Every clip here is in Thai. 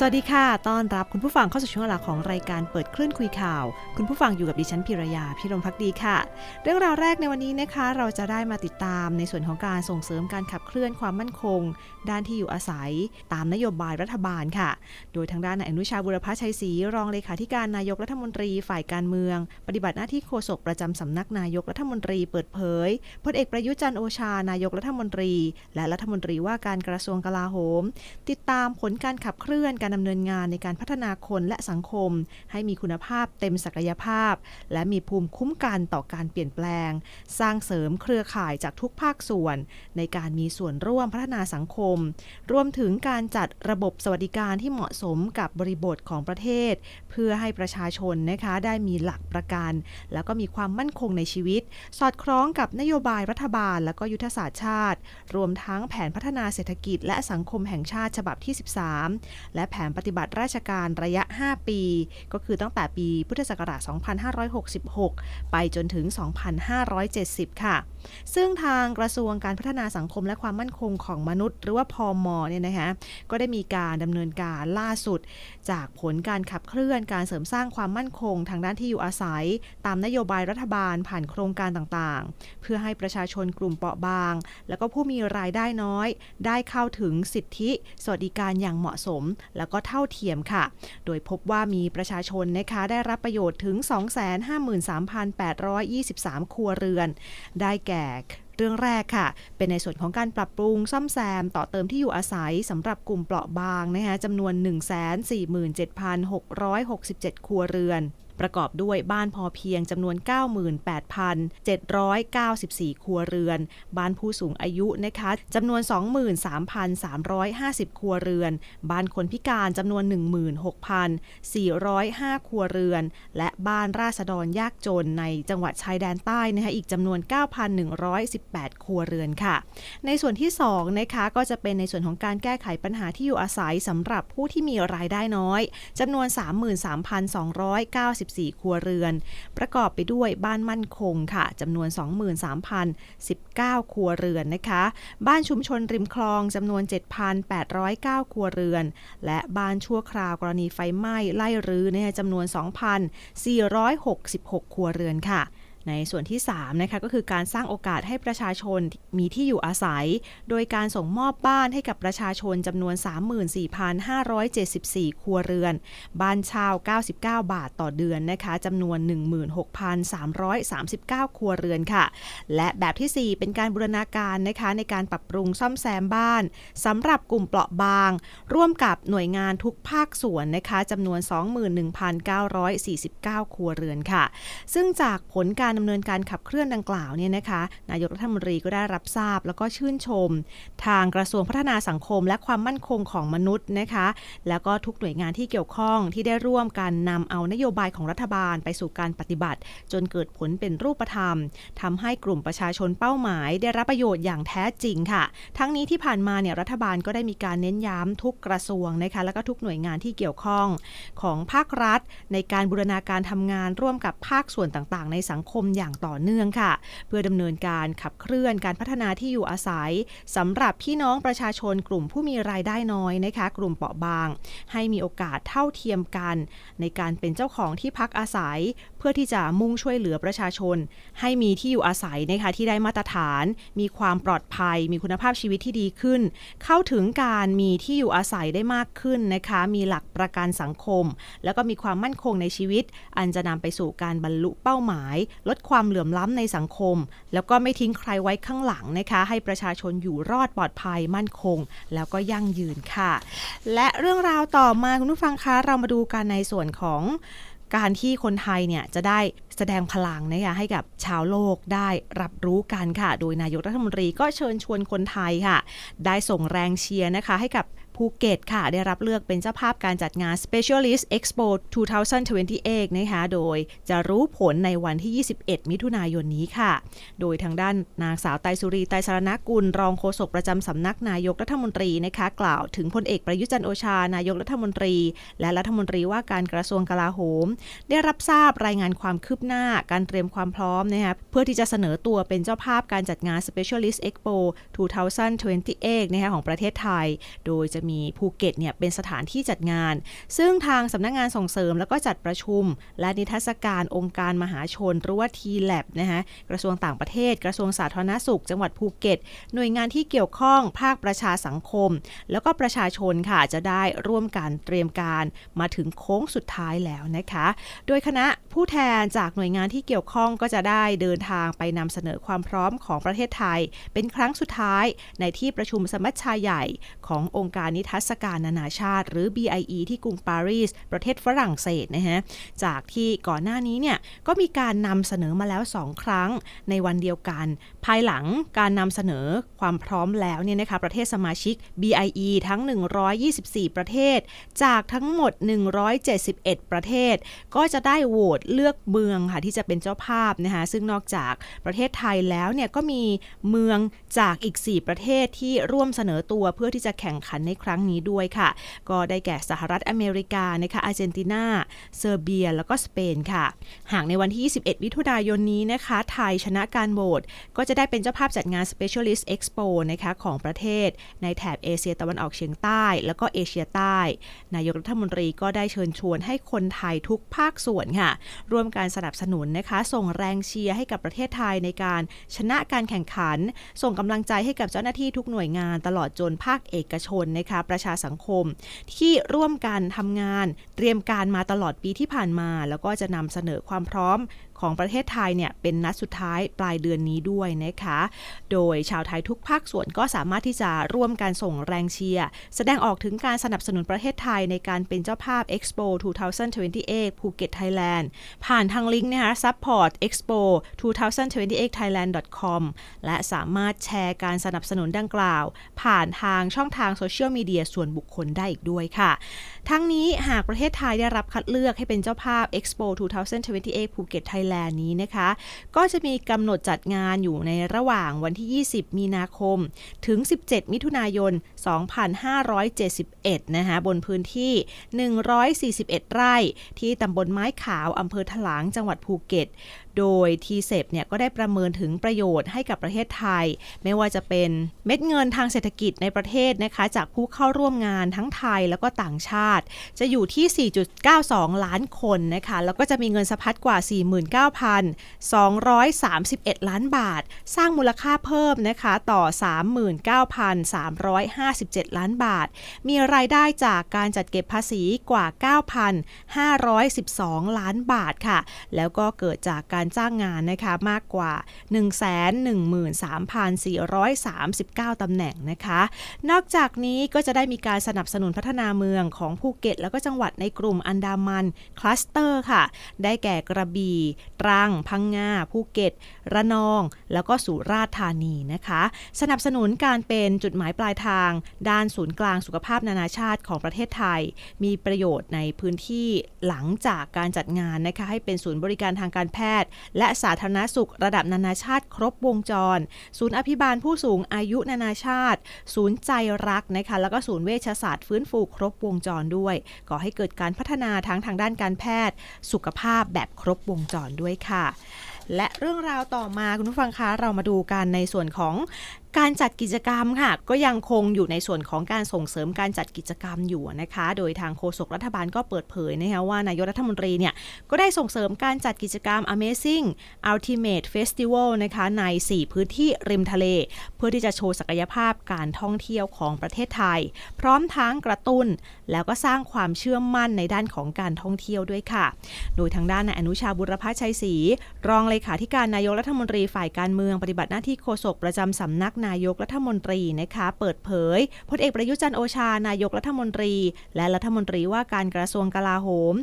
สวัสดีค่ะ ต้อนรับคุณผู้ฟังเข้าสู่ช่วงเวลาของรายการเปิดคลื่นคุยข่าว คุณผู้ฟังอยู่กับดิฉันพิรยาพิรมพักดีค่ะ เรื่องราวแรกในวันนี้นะคะ เราจะได้มาติดตามในส่วนของการส่งเสริมการขับเคลื่อนความมั่นคง ด้านที่อยู่อาศัย ตามนโยบายรัฐบาลค่ะ โดยทางด้านนายอนุชาบุรพชัยศรีรองเลขาธิการนายกรัฐมนตรีฝ่ายการเมือง ปฏิบัติหน้าที่โฆษกประจำสำนักนายกรัฐมนตรีเปิดเผยพลเอกประยุจันโอชานายกรัฐมนตรี และรัฐมนตรีว่าการกระทรวงกลาโหม ติดตามผลการขับเคลื่อนการำเนินงานในการพัฒนาคนและสังคม ให้มีคุณภาพเต็มศักยภาพ และมีภูมิคุ้มกันต่อการเปลี่ยนแปลง สร้างเสริมเครือข่ายจากทุกภาคส่วน ในการมีส่วนร่วมพัฒนาสังคม รวมถึงการจัดระบบสวัสดิการที่เหมาะสมกับบริบทของประเทศ เพื่อให้ประชาชนนะคะได้มีหลักประกัน แล้วก็มีความมั่นคงในชีวิต สอดคล้องกับนโยบายรัฐบาล และก็ยุทธศาสตร์ชาติ รวมทั้งแผนพัฒนาเศรษฐกิจ และสังคมแห่งชาติฉบับที่ 13 และแผนปฏิบัติราชการระยะ 5 ปี ก็คือตั้งแต่ปีพุทธศักราช 2566 ไปจนถึง 2570 ค่ะซึ่งทางกระทรวงการพัฒนาสังคมและความมั่นคงของมนุษย์ หรือว่าพอมเนี่ยนะคะก็ได้มีการดำเนินการล่าสุด จากผลการขับเคลื่อนการเสริมสร้างความมั่นคง ทางด้านที่อยู่อาศัย ตามนโยบายรัฐบาลผ่านโครงการต่างๆ เพื่อให้ประชาชนกลุ่มเปราะบาง แล้วก็ผู้มีรายได้น้อย ได้เข้าถึงสิทธิสวัสดิการอย่างเหมาะสม แล้วก็เท่าเทียมค่ะ โดยพบว่ามีประชาชนนะคะได้รับประโยชน์ถึง 253,823 ครัวเรือน ได้แก่เรื่องแรกค่ะ เป็นในส่วนของการปรับปรุงซ่อมแซมต่อเติมที่อยู่อาศัยสำหรับกลุ่มเปราะบางนะคะจำนวน 147,667 ครัวเรือน ประกอบด้วยบ้านพอเพียงจำนวน 98,794 ครัวเรือน บ้านผู้สูงอายุนะคะจำนวน 23,350 ครัวเรือน บ้านคนพิการจำนวน 16,405 ครัวเรือน และบ้านราษฎรยากจนในจังหวัดชายแดนใต้นะคะอีกจำนวน 9,118 ครัวเรือนค่ะ ในส่วนที่2นะคะก็จะเป็นในส่วนของการแก้ไขปัญหาที่อยู่อาศัยสำหรับผู้ที่มีรายได้น้อยจำนวน24ครัวเรือน ประกอบไปด้วยบ้านมั่นคงค่ะจำนวน 23,019 ครัวเรือนนะคะ บ้านชุมชนริมคลองจำนวน 7,809 ครัวเรือน และบ้านชั่วคราวกรณีไฟไหม้ไล่รื้อเนี่ยจำนวน 2,466 ครัวเรือนค่ะ ในส่วนที่3นะคะก็คือการสร้างโอกาสให้ประชาชนมีที่อยู่อาศัย โดยการส่งมอบบ้านให้กับประชาชนจำนวน 34,574 ครัวเรือน บ้านเช่า 99 บาทต่อเดือนนะคะจำนวน 16,339 ครัวเรือนค่ะ และแบบที่ 4 เป็นการบูรณาการนะคะในการปรับปรุงซ่อมแซมบ้านสำหรับกลุ่มเปราะบาง ร่วมกับหน่วยงานทุกภาคส่วนนะคะจำนวน 21,949 ครัวเรือนค่ะ ซึ่งจากผลการดำเนินการขับเคลื่อนดังกล่าวเนี่ยนะคะ นายกรัฐมนตรีก็ได้รับทราบ แล้วก็ชื่นชม ทางกระทรวงพัฒนาสังคม และความมั่นคงของมนุษย์นะคะ แล้วก็ทุกหน่วยงานที่เกี่ยวข้องที่ได้ร่วมกันนำเอานโยบายของรัฐบาลไปสู่การปฏิบัติ จนเกิดผลเป็นรูปธรรมทำให้กลุ่มประชาชนเป้าหมาย ได้รับประโยชน์อย่างแท้จริงค่ะ ทั้งนี้ที่ผ่านมาเนี่ยรัฐบาลก็ได้มีการเน้นย้ำทุกกระทรวงนะคะแล้วก็ทุกหน่วยงานที่เกี่ยวข้องของภาครัฐ ในการบูรณาการทำงานร่วมกับภาคส่วนต่างๆ ในสังคมอย่างต่อเนื่องค่ะ เพื่อดำเนินการขับเคลื่อนการพัฒนาที่อยู่อาศัยสำหรับพี่น้องประชาชนกลุ่มผู้มีรายได้น้อยนะคะ กลุ่มเปราะบาง ให้มีโอกาสเท่าเทียมกัน ในการเป็นเจ้าของที่พักอาศัยเพื่อที่จะมุ่งช่วยเหลือประชาชน ให้มีที่อยู่อาศัยนะคะที่ได้มาตรฐาน มีความปลอดภัย มีคุณภาพชีวิตที่ดีขึ้น เข้าถึงการมีที่อยู่อาศัยได้มากขึ้นนะคะ มีหลักประกันสังคม แล้วก็มีความมั่นคงในชีวิต อันจะนำไปสู่การบรรลุเป้าหมาย ลดความเหลื่อมล้ำในสังคม แล้วก็ไม่ทิ้งใครไว้ข้างหลังนะคะ ให้ประชาชนอยู่รอดปลอดภัยมั่นคง แล้วก็ยั่งยืนค่ะ และเรื่องราวต่อมาคุณผู้ฟังคะเรามาดูกันในส่วนของ การที่คนไทยเนี่ยจะได้แสดงพลังนะคะให้กับชาวโลกได้รับรู้กันค่ะ โดยนายกรัฐมนตรีก็เชิญชวนคนไทยค่ะ ได้ส่งแรงเชียร์นะคะ ให้กับ ภูเก็ตค่ะ ได้รับเลือกเป็นเจ้าภาพการจัดงาน Specialist Expo 2028 นะคะ โดยจะรู้ผลในวันที่ 21 มิถุนายนนี้ค่ะ โดยทางด้านนางสาวไตรสุรีไตรสารณกุล รองโฆษกประจำสำนักนายกรัฐมนตรีนะคะ กล่าวถึงพลเอกประยุจันโอชานายกรัฐมนตรี และรัฐมนตรีว่าการกระทรวงกลาโหม ได้รับทราบรายงานความคืบหน้าการเตรียมความพร้อมนะคะเพื่อที่จะเสนอตัวเป็นเจ้าภาพการจัดงาน Specialist Expo 2028 นะคะของประเทศไทย โดยจะมีมีภูเก็ตเนี่ยเป็นสถานที่จัดงาน ซึ่งทางสำนักงงานส่งเสริมแล้วก็จัดประชุม และนิทรรศการองค์การมหาชนหรือว่า T-Lab นะคะกระทรวงต่างประเทศ กระทรวงสาธารณสุข จังหวัดภูเก็ต หน่วยงานที่เกี่ยวข้องภาคประชาสังคม แล้วก็ประชาชนค่ะจะได้ร่วมกันเตรียมการมาถึงโค้งสุดท้ายแล้วนะคะ โดยคณะผู้แทนจากหน่วยงานที่เกี่ยวข้องก็จะได้เดินทางไปนำเสนอความพร้อมของประเทศไทย เป็นครั้งสุดท้ายในที่ประชุมสมัชชาใหญ่ขององค์การนิทรรศการนานาชาติ หรือ BIE ที่กรุงปารีส ประเทศฝรั่งเศสนะฮะ จากที่ก่อนหน้านี้เนี่ยก็มีการนำเสนอมาแล้ว 2 ครั้งในวันเดียวกัน ภายหลังการนำเสนอความพร้อมแล้วเนี่ยนะคะประเทศสมาชิก BIE ทั้ง 124 ประเทศ จากทั้งหมด 171 ประเทศ ก็จะได้โหวตเลือกเมืองค่ะที่จะเป็นเจ้าภาพนะคะซึ่งนอกจากประเทศไทยแล้วเนี่ยก็มีเมืองจากอีก 4 ประเทศที่ร่วมเสนอตัวเพื่อที่จะแข่งขันในครั้งรั้งนี้ด้วยค่ะ ก็ได้แก่สหรัฐอเมริกานะคะอาร์เจนตินาเซอร์เบีย แล้วก็สเปนค่ะ หากในวันที่ 21 มิถุนายนนี้นะคะ ไทยชนะการโหวตก็จะได้เป็นเจ้าภาพจัดงาน Specialist Expo นะคะของประเทศ ในแถบเอเชียตะวันออกเฉียงใต้ แล้วก็เอเชียใต้ นายกรัฐมนตรีก็ได้เชิญชวนให้คนไทยทุกภาคส่วนค่ะ ร่วมการสนับสนุนนะคะ ส่งแรงเชียร์ให้กับประเทศไทยในการชนะการแข่งขัน ส่งกำลังใจให้กับเจ้าหน้าที่ทุกหน่วยงานตลอดจนภาคเอกชนนะคะประชาสังคม ที่ร่วมกันทำงานเตรียมการมาตลอดปีที่ผ่านมา แล้วก็จะนำเสนอความพร้อม ของประเทศไทยเนี่ยเป็นนัดสุดท้ายปลายเดือนนี้ด้วยนะคะ โดยชาวไทยทุกภาคส่วนก็สามารถที่จะร่วมการส่งแรงเชียร์แสดงออกถึงการสนับสนุนประเทศไทยในการเป็นเจ้าภาพ Expo 2028ภูเก็ตไทยแลนด์ผ่านทางลิงก์นะคะ support expo 2028 thailand com และสามารถแชร์การสนับสนุนดังกล่าว ผ่านทางช่องทางโซเชียลมีเดียส่วนบุคคลได้อีกด้วยค่ะ ทั้งนี้หากประเทศไทยได้รับคัดเลือกให้เป็นเจ้าภาพ Expo 2028ภูเก็ตไทยแลนด์นี้นะคะ ก็จะมีกำหนดจัดงานอยู่ในระหว่างวันที่ 20 มีนาคม ถึง 17 มิถุนายน 2571 นะคะบนพื้นที่ 141 ไร่ ที่ตำบลไม้ขาวอำเภอถลางจังหวัดภูเก็ต โดยทีเซปเนี่ยก็ได้ประเมินถึงประโยชน์ให้กับประเทศไทย ไม่ว่าจะเป็นเม็ดเงินทางเศรษฐกิจในประเทศนะคะ จากผู้เข้าร่วมงานทั้งไทยแล้วก็ต่างชาติ จะอยู่ที่ 4.92 ล้านคนนะคะ แล้วก็จะมีเงินสะพัดกว่า 49,231 ล้านบาท สร้างมูลค่าเพิ่มนะคะต่อ 39,357 ล้านบาท มีรายได้จากการจัดเก็บภาษีกว่า 9,512 ล้านบาทค่ะ แล้วก็เกิดจากการจ้างงานนะคะมากกว่า 113,439 ตำแหน่งนะคะ นอกจากนี้ก็จะได้มีการสนับสนุนพัฒนาเมืองของภูเก็ต แล้วก็จังหวัดในกลุ่มอันดามันคลัสเตอร์ค่ะ ได้แก่กระบี่ตรัง พังงา ภูเก็ต ระนอง แล้วก็สุราษฎร์ธานีนะคะ สนับสนุนการเป็นจุดหมายปลายทาง ด้านศูนย์กลางสุขภาพนานาชาติของประเทศไทย มีประโยชน์ในพื้นที่หลังจากการจัดงานนะคะให้เป็นศูนย์บริการทางการแพทย์และสาธารณสุขระดับนานาชาติครบวงจร ศูนย์อภิบาลผู้สูงอายุนานาชาติ ศูนย์ใจรักนะคะแล้วก็ศูนย์เวชศาสตร์ฟื้นฟูครบวงจรด้วยก่อให้เกิดการพัฒนาทั้งทางด้านการแพทย์ สุขภาพแบบครบวงจรด้วยค่ะและเรื่องราวต่อมาคุณผู้ฟังคะเรามาดูกันในส่วนของ การจัดกิจกรรมค่ะ ก็ยังคงอยู่ในส่วนของการส่งเสริมการจัดกิจกรรมอยู่นะคะ โดยทางโฆษกรัฐบาลก็เปิดเผยนะคะว่านายกรัฐมนตรีเนี่ยก็ได้ส่งเสริมการจัดกิจกรรม Amazing Ultimate Festival นะคะใน 4 พื้นที่ริมทะเล เพื่อที่จะโชว์ศักยภาพการท่องเที่ยวของประเทศไทย พร้อมทั้งกระตุ้น แล้วก็สร้างความเชื่อมั่นในด้านของการท่องเที่ยวด้วยค่ะ โดยทางด้านนายอนุชาบุรพชัยศรีรองเลขาธิการนายกรัฐมนตรีฝ่ายการเมืองปฏิบัติหน้าที่โฆษกประจำสำนักนายกรัฐมนตรีนะคะเปิดเผยพลเอกประยุจันโอชานายกรัฐมนตรี และรัฐมนตรีว่าการกระทรวงกลาโหม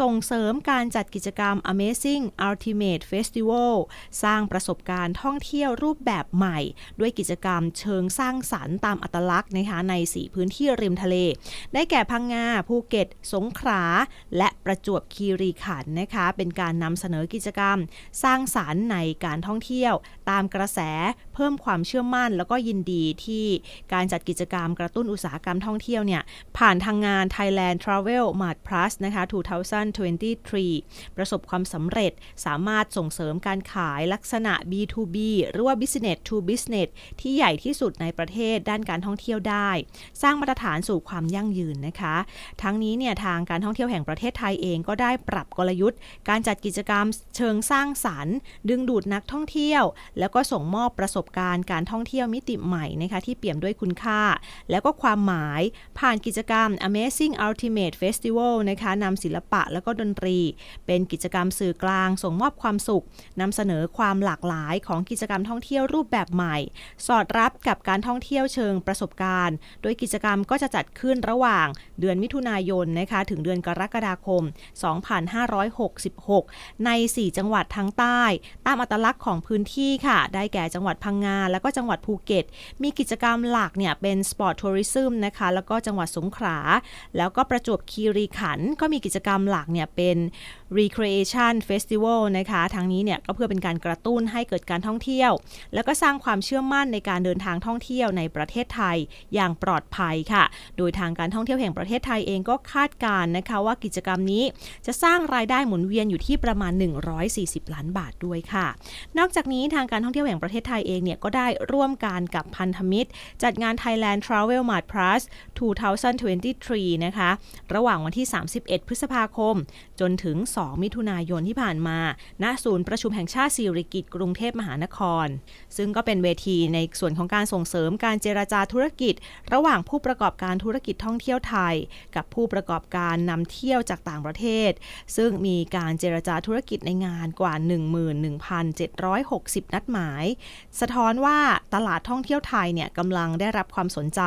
ส่งเสริมการจัดกิจกรรม Amazing Ultimate Festival สร้างประสบการณ์ท่องเที่ยวรูปแบบใหม่ ด้วยกิจกรรมเชิงสร้างสรรค์ตามอัตลักษณ์นะคะใน 4 พื้นที่ริมทะเล ได้แก่พังงาภูเก็ต สงขลาและประจวบคีรีขันธ์นะคะเป็นการนำเสนอกิจกรรม สร้างสารรค์ในการท่องเที่ยว ตามกระแสเพิ่มความเชื่อมั่นมั่นแล้วก็ยินดีที่การจัดกิจกรรมกระตุ้นอุตสาหกรรมท่องเที่ยวเนี่ย ผ่านทางงาน Thailand Travel Mart Plus นะคะ 2023 ประสบความสำเร็จสามารถส่งเสริมการขายลักษณะ B2B หรือว่า Business to Business ที่ใหญ่ที่สุดในประเทศด้านการท่องเที่ยวได้ สร้างมาตรฐานสู่ความยั่งยืนนะคะ ทั้งนี้เนี่ยทางการท่องเที่ยวแห่งประเทศไทยเองก็ได้ปรับกลยุทธ์ การจัดกิจกรรมเชิงสร้างสรรค์ ดึงดูดนักท่องเที่ยว แล้วก็ส่งมอบประสบการณ์การท่องเที่ยวที่ยวมิติใหม่นะคะที่เปี่ยมด้วยคุณค่า แล้วก็ความหมายผ่านกิจกรรม Amazing Ultimate Festival นะคะนำศิลปะแล้วก็ดนตรี เป็นกิจกรรมสื่อกลางส่งมอบความสุขนำเสนอความหลากหลายของกิจกรรมท่องเที่ยวรูปแบบใหม่ สอดรับกับการท่องเที่ยวเชิงประสบการณ์ โดยกิจกรรมก็จะจัดขึ้นระหว่างเดือนมิถุนายนนะคะถึงเดือนกรกฎาคม 2566 ใน 4 จังหวัดทางใต้ ตามอัตลักษณ์ของพื้นที่ค่ะ ได้แก่จังหวัดพังงาแล้วก็จังหวัดภูเก็ต มีกิจกรรมหลักเนี่ยเป็นสปอร์ตทัวริซึมนะคะแล้วก็จังหวัดสงขลาแล้วก็ประจวบคีรีขันธ์ก็มีกิจกรรมหลักเนี่ยเป็น Recreation Festival นะคะทางนี้เนี่ยก็เพื่อเป็นการกระตุ้นให้เกิดการท่องเที่ยว แล้วก็สร้างความเชื่อมั่นในการเดินทางท่องเที่ยวในประเทศไทยอย่างปลอดภัยค่ะ โดยทางการท่องเที่ยวแห่งประเทศไทยเองก็คาดการณ์นะคะว่ากิจกรรมนี้จะสร้างรายได้หมุนเวียนอยู่ที่ประมาณ 140 ล้านบาทด้วยค่ะ นอกจากนี้ทางการท่องเที่ยวแห่งประเทศไทยเองเนี่ยก็ได้ร่วมการกับพันธมิตร จัดงาน Thailand Travel Mart Plus 2023 นะคะ ระหว่างวันที่ 31 พฤษภาคม จนถึง2 มิถุนายนที่ผ่านมา ณ ศูนย์ประชุมแห่งชาติสิริกิติ์กรุงเทพมหานคร ซึ่งก็เป็นเวทีในส่วนของการส่งเสริมการเจรจาธุรกิจ ระหว่างผู้ประกอบการธุรกิจท่องเที่ยวไทย กับผู้ประกอบการนำเที่ยวจากต่างประเทศ ซึ่งมีการเจรจาธุรกิจในงานกว่า 11,760 นัดหมาย สะท้อนว่าตลาดท่องเที่ยวไทยเนี่ยกำลังได้รับความสนใจ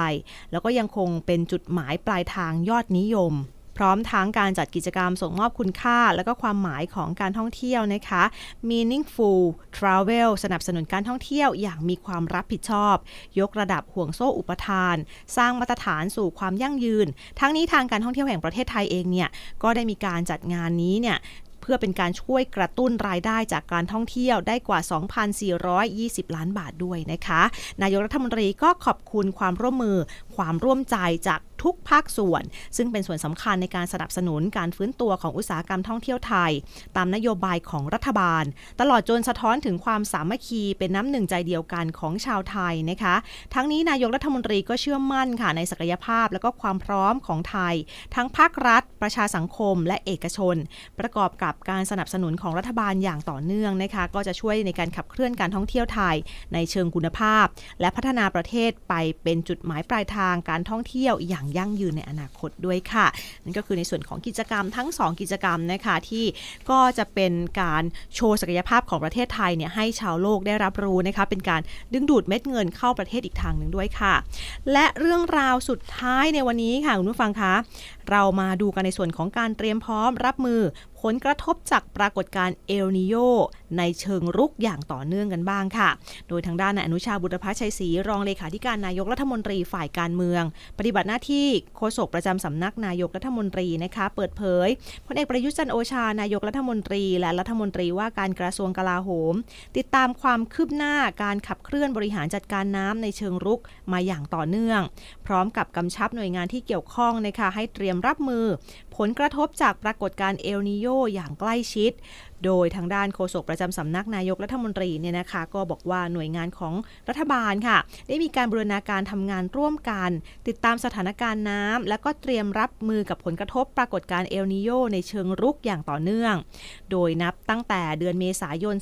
แล้วก็ยังคงเป็นจุดหมายปลายทางยอดนิยม พร้อมทั้งการจัดกิจกรรมส่งมอบคุณค่า และก็ความหมายของการท่องเที่ยวนะคะ meaningful travel สนับสนุนการท่องเที่ยวอย่างมีความรับผิดชอบ ยกระดับห่วงโซ่อุปทาน สร้างมาตรฐานสู่ความยั่งยืน ทั้งนี้ทางการท่องเที่ยวแห่งประเทศไทยเองเนี่ยก็ได้มีการจัดงานนี้เนี่ยเพื่อเป็นการช่วยกระตุ้นรายได้จากการท่องเที่ยวได้กว่า 2,420 ล้านบาทด้วยนะคะ นายกรัฐมนตรีก็ขอบคุณความร่วมมือ ความร่วมใจจากทุกภาคส่วน ซึ่งเป็นส่วนสำคัญในการสนับสนุนการฟื้นตัวของอุตสาหกรรมท่องเที่ยวไทย ตามนโยบายของรัฐบาล ตลอดจนสะท้อนถึงความสามัคคีเป็นน้ำหนึ่งใจเดียวกันของชาวไทยนะคะ ทั้งนี้นายกรัฐมนตรีก็เชื่อมั่นค่ะในศักยภาพและก็ความพร้อมของไทย ทั้งภาครัฐ ประชาสังคม และเอกชน ประกอบกับการสนับสนุนของรัฐบาลอย่างต่อเนื่องนะคะ ก็จะช่วยในการขับเคลื่อนการท่องเที่ยวไทย ในเชิงคุณภาพ และพัฒนาประเทศไปเป็นจุดหมายปลายทางางการท่องเที่ยวอย่างยั่งยืนในอนาคตด้วยค่ะ นั่นก็คือในส่วนของกิจกรรมทั้ง 2 กิจกรรมนะคะที่ก็จะเป็นการโชว์ศักยภาพของประเทศไทยเนี่ยให้ชาวโลกได้รับรู้นะคะเป็นการดึงดูดเม็ดเงินเข้าประเทศอีกทางหนึ่งด้วยค่ะ และเรื่องราวสุดท้ายในวันนี้ค่ะคุณผู้ฟังคะ เรามาดูกันในส่วนของการเตรียมพร้อมรับมือ ผลกระทบจากปรากฏการณ์เอลนิโยในเชิงรุกอย่างต่อเนื่องกันบ้างค่ะ โดยทางด้านนายอนุชาบุรพชัยศรีรองเลขาธิการนายกรัฐมนตรีฝ่ายการเมือง ปฏิบัติหน้าที่โฆษกประจำสำนักนายกรัฐมนตรีนะคะ เปิดเผยพลเอกประยุทธ์จันโอชานายกรัฐมนตรี และรัฐมนตรีว่าการกระทรวงกลาโหม ติดตามความคืบหน้าการขับเคลื่อนบริหารจัดการน้ำในเชิงรุกมาอย่างต่อเนื่อง พร้อมกับกำชับหน่วยงานที่เกี่ยวข้องนะคะให้เตรียมรับมือ ผลกระทบจากปรากฏการณ์เอลนิโยอย่างใกล้ชิดโดยทางด้านโฆษกประจำสำนักนายกรัฐมนตรีเนี่ยนะคะก็บอกว่าหน่วยงานของรัฐบาลค่ะ ได้มีการบูรณาการทำงานร่วมกัน ติดตามสถานการณ์น้ำและก็เตรียมรับมือกับผลกระทบปรากฏการณ์เอลนิโยในเชิงรุกอย่างต่อเนื่อง โดยนับตั้งแต่เดือนเมษายน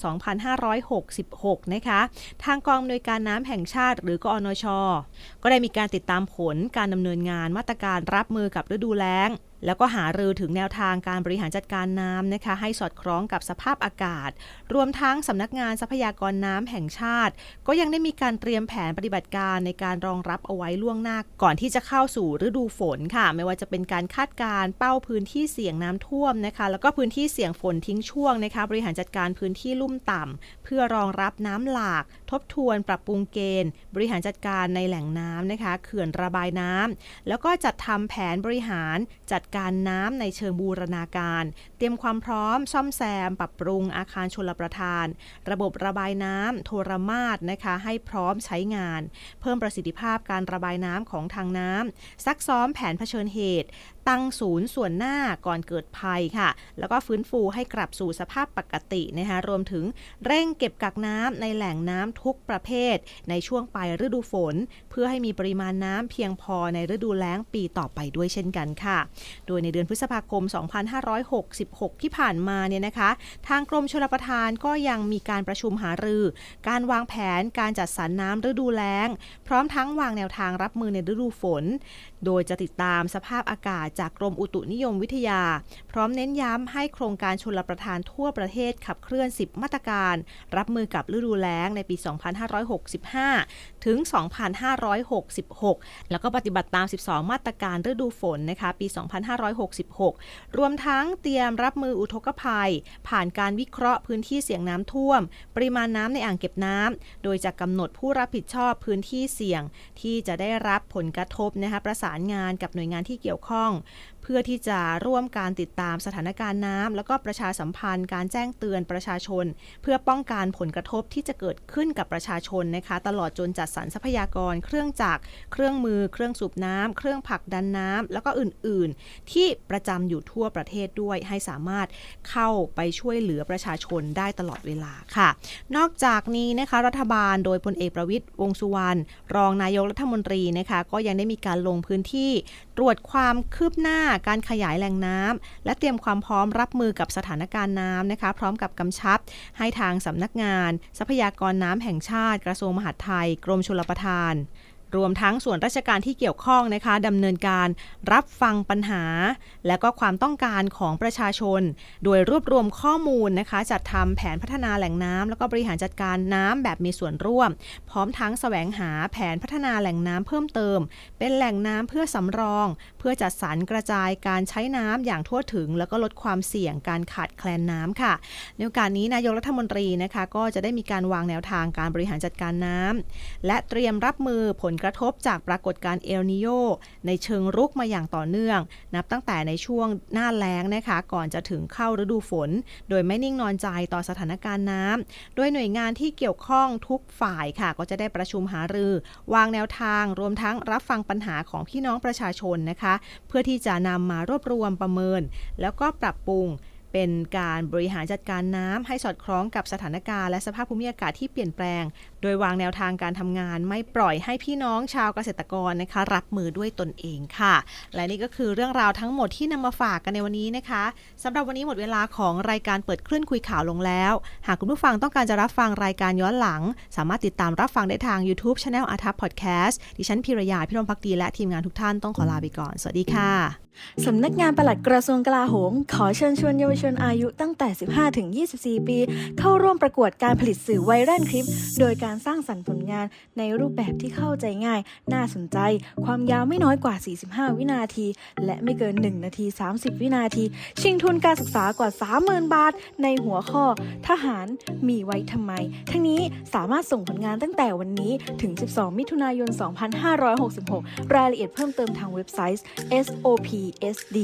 2566 นะคะ ทางกองอำนวยการน้ำแห่งชาติหรือกอนช ก็ได้มีการติดตามผลการดำเนินงานมาตรการรับมือกับฤดูแล้งแล้วก็หารือถึงแนวทางการบริหารจัดการน้ำนะคะ ให้สอดคล้องกับสภาพอากาศ รวมทั้งสำนักงานทรัพยากรน้ำแห่งชาติ ก็ยังได้มีการเตรียมแผนปฏิบัติการในการรองรับเอาไว้ล่วงหน้า ก่อนที่จะเข้าสู่ฤดูฝนค่ะ ไม่ว่าจะเป็นการคาดการเป้าพื้นที่เสี่ยงน้ำท่วมนะคะ แล้วก็พื้นที่เสี่ยงฝนทิ้งช่วงนะคะ บริหารจัดการพื้นที่ลุ่มต่ำเพื่อรองรับน้ำหลาก ทบทวนปรับปรุงเกณฑ์ บริหารจัดการในแหล่งน้ำนะคะ เขื่อนระบายน้ำแล้วก็จัดทำแผนบริหารจัดการน้ำในเชิงบูรณาการ เตรียมความพร้อมซ่อมแซม ปรับปรุงอาคารชลประทาน ระบบระบายน้ำโทรมาศนะคะ ให้พร้อมใช้งาน เพิ่มประสิทธิภาพการระบายน้ำของทางน้ำซักซ้อมแผนเผชิญเหตุ ตั้งศูนย์ส่วนหน้าก่อนเกิดภัยค่ะ แล้วก็ฟื้นฟูให้กลับสู่สภาพปกตินะคะรวมถึงเร่งเก็บกักน้ำในแหล่งน้ำทุกประเภท ในช่วงปลายฤดูฝน เพื่อให้มีปริมาณน้ำเพียงพอในฤดูแล้งปีต่อไปด้วยเช่นกันค่ะ โดยในเดือนพฤษภาคม 2566 ที่ผ่านมาเนี่ยนะคะ ทางกรมชลประทานก็ยังมีการประชุมหารือ การวางแผนการจัดสรรน้ำฤดูแล้ง พร้อมทั้งวางแนวทางรับมือในฤดูฝน โดยจะติดตามสภาพอากาศจากกรมอุตุนิยมวิทยา พร้อมเน้นย้ำให้โครงการชลประทานทั่วประเทศขับเคลื่อน 10 มาตรการ รับมือกับฤดูแล้งในปี 2565 ถึง 2566 แล้วก็ปฏิบัติตาม 12 มาตรการฤดูฝนนะคะปี 2566 รวมทั้งเตรียมรับมืออุทกภัย ผ่านการวิเคราะห์พื้นที่เสี่ยงน้ำท่วม ปริมาณน้ำในอ่างเก็บน้ำโดยจะกำหนดผู้รับผิดชอบพื้นที่เสี่ยงที่จะได้รับผลกระทบนะคะประสานงานกับหน่วยงานที่เกี่ยวข้อง เพื่อที่จะร่วมการติดตามสถานการณ์น้ำแล้วก็ประชาสัมพันธ์ การแจ้งเตือนประชาชน เพื่อป้องกันผลกระทบที่จะเกิดขึ้นกับประชาชนนะคะ ตลอดจนจัดสรรทรัพยากร เครื่องจักรเครื่องมือ เครื่องสูบน้ำเครื่องผลักดันน้ำแล้วก็อื่น ๆ ที่ประจำอยู่ทั่วประเทศด้วยให้สามารถเข้าไปช่วยเหลือประชาชนได้ตลอดเวลาค่ะ นอกจากนี้นะคะรัฐบาลโดยพลเอกประวิตยวงสุวรรณรองนายกรัฐมนตรีนะคะก็ยังได้มีการลงพื้นที่ตรวจความคืบหน้าการขยายแหล่งน้ำและเตรียมความพร้อมรับมือกับสถานการณ์น้ำนะคะ พร้อมกับกำชับ ให้ทางสำนักงาน ทรัพยากรน้ำแห่งชาติ กระทรวงมหาดไทย กรมชลประทาน รวมทั้งส่วนราชการที่เกี่ยวข้องนะคะดำเนินการรับฟังปัญหา และก็ความต้องการของประชาชน โดยรวบรวมข้อมูลนะคะ จัดทำแผนพัฒนาแหล่งน้ำแล้วก็บริหารจัดการน้ำแบบมีส่วนร่วม พร้อมทั้งแสวงหาแผนพัฒนาแหล่งน้ำเพิ่มเติม เป็นแหล่งน้ำเพื่อสำรอง เพื่อจัดสรรกระจายการใช้น้ำอย่างทั่วถึง แล้วก็ลดความเสี่ยงการขาดแคลนน้ำค่ะในโอกาสนี้นายกรัฐมนตรีนะคะก็จะได้มีการวางแนวทางการบริหารจัดการน้ำและเตรียมรับมือผลกระทบจากปรากฏการณ์เอลนิโยในเชิงรุกมาอย่างต่อเนื่อง นับตั้งแต่ในช่วงหน้าแล้งนะคะ ก่อนจะถึงเข้าฤดูฝน โดยไม่นิ่งนอนใจต่อสถานการณ์น้ำโดยหน่วยงานที่เกี่ยวข้องทุกฝ่ายค่ะ ก็จะได้ประชุมหารือ วางแนวทางรวมทั้งรับฟังปัญหาของพี่น้องประชาชนนะคะ เพื่อที่จะนำมารวบรวมประเมิน แล้วก็ปรับปรุง เป็นการบริหารจัดการน้ำให้สอดคล้องกับสถานการณ์และสภาพภูมิอากาศที่เปลี่ยนแปลง โดยวางแนวทางการทำงานไม่ปล่อยให้พี่น้องชาวเกษตรกรนะคะ รับมือด้วยตนเองค่ะ และนี่ก็คือเรื่องราวทั้งหมดที่นำมาฝากกันในวันนี้นะคะสำหรับวันนี้หมดเวลาของรายการเปิดคลื่นคุยข่าวลงแล้ว หากคุณผู้ฟังต้องการจะรับฟังรายการย้อนหลัง สามารถติดตามรับฟังได้ทาง YouTube c h anel อาทัพพอดแคสต์ดิฉันพิรยาพิรมพักดีและทีมงานทุกท่านต้องขอลาไปก่อน สวัสดีค่ะสำนักงานปลัดกระทรวงกลาโหม ขอเชิญชวนเยาวชนนอายุตั้งแต่ 15 ถึง 24 ปี เข้าร่วมประกวดการผลิตสื่อไวรัลคลิป โดยการสร้างสรรค์ผลงานในรูปแบบที่เข้าใจง่าย น่าสนใจ ความยาวไม่น้อยกว่า 45 วินาที และไม่เกิน 1 นาที 30 วินาที ชิงทุนการศึกษากว่า 30,000 บาท ในหัวข้อ ทหารมีไว้ทำไม ทั้งนี้สามารถส่งผลงานตั้งแต่วันนี้ถึง 12 มิถุนายน 2566 รายละเอียดเพิ่มเติมทางเว็บไซต์ sopsd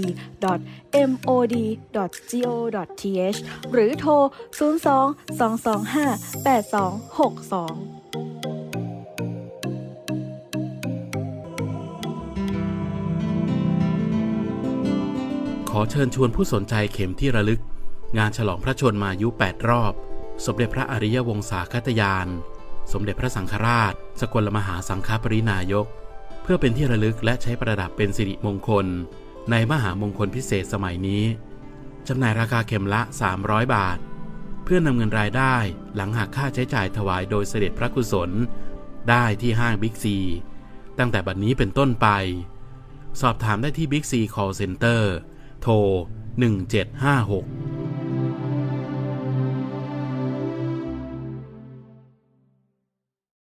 mod g sopsd.mod.go.th หรือโทร 02 225 8262ขอเชิญชวนผู้สนใจเข็มที่ระลึก งานฉลองพระชนมายุ 8 รอบ สมเด็จพระอริยวงศาคตยาน สมเด็จพระสังฆราช สกลมหาสังฆปรินายก เพื่อเป็นที่ระลึกและใช้ประดับเป็นสิริมงคล ในมหามงคลพิเศษสมัยนี้ จำหน่ายราคาเข็มละ 300 บาท เพื่อนำเงินรายได้หลังหักค่าใช้จ่ายถวายโดยเสด็จพระกุศล ได้ที่ห้างบิ๊กซี ตั้งแต่บัดนี้เป็นต้นไป สอบถามได้ที่บิ๊กซี call center โทร 1756